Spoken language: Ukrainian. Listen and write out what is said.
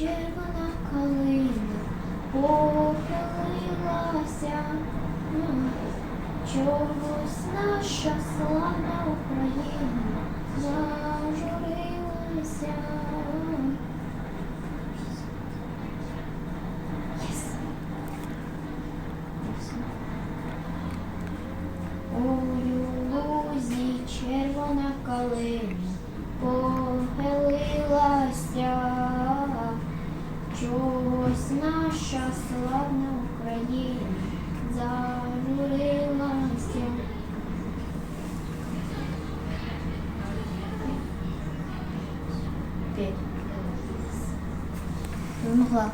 червона калина похилилася. Чогось наша славна Україна зажурилася. Єс. Чогось наша славна Україна зажурилася. П'ять. Могла.